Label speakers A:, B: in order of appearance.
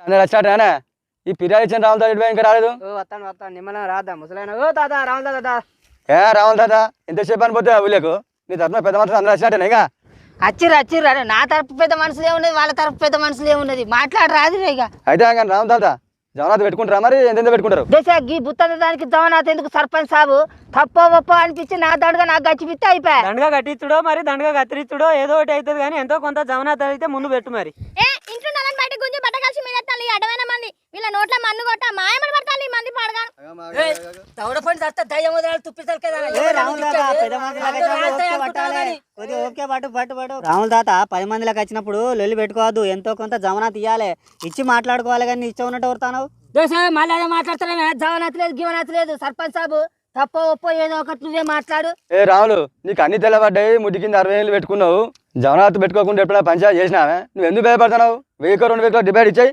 A: అందరు వచ్చాటనే ఈ ఫిర్యాదు ఇచ్చిన రాముల తాత ఇంకా రాలేదు?
B: ఓ వస్తాను వస్తాను. నిమ్మలం రాద్దాం? ముసలాయన. ఓ తాత రాముల తాత.
A: ఏ రాముల తాత ఇంతసేపు అని పోతే ఊళ్ళకు నీ తరఫున పెద్ద మాత్రం అందరు వచ్చినట్టేనా ఇక?
C: వచ్చిర్రు వచ్చిర్రు అరే నా తరపు పెద్ద మనుషులే ఉన్నది వాళ్ళ తరపు పెద్ద మనుషులే ఉన్నది మాట్లాడరాదు ఇక.
A: అయితే కానీ రాముల తాత జగన్నాథ్ పెట్టుకుంటారా మరి? ఎంతెంత పెట్టుకుంటారు?
C: దేశ గీ బుత్తంద దానికి దవనాథ్ ఎందుకు సర్పంచ్ సాబు? తప్పో ఒప్పో అనిపించి నా దండగా నాకు గచ్చిపిస్తే అయిపోయా.
B: దండగా కట్టించుడో మరి? దండగా కత్తిరించుడో ఏదో ఒకటి అవుతుంది కానీ ఎంతో కొంత జమనాథ్ అయితే ముందు పెట్టు మరి.
D: ఏ మన్ను కొట్ట. మాయమని పడతాలి ఈ మంది పడగాను.
C: దవడపండి తత్త దయ్యం వదిలాడు తుప్పిస్తారు కదా.
E: రాముల తాత పది మందిలోకి వచ్చినప్పుడు లొల్లి పెట్టుకోవద్దు. ఎంతో కొంత జమనా తీయాలి. ఇచ్చి మాట్లాడుకోవాలి కానీ ఇచ్చే ఉన్నట్టు
C: దేశ మళ్ళీ అదే మాట్లాడుతున్నామే జవనాథ్ లేదు గివనాథ్ లేదు. సర్పంచ్ సాబు తప్పో ఒప్పో ఏదో ఒకటి నువ్వే మాట్లాడు.
A: ఏ రాములు నీకు అన్ని తెల్లబడ్డాయి ముడ్డి కింద అరవై ఏళ్ళు పెట్టుకున్నావు. జగన్నాథ్ పెట్టుకోకుండా ఎప్పుడైనా పంచాయతీ చేసినావే? నువ్వు ఎందుకు భయపడుతున్నావు? వెయ్యి రెండు వెయ్యి డిబేట్ ఇచ్చాయి.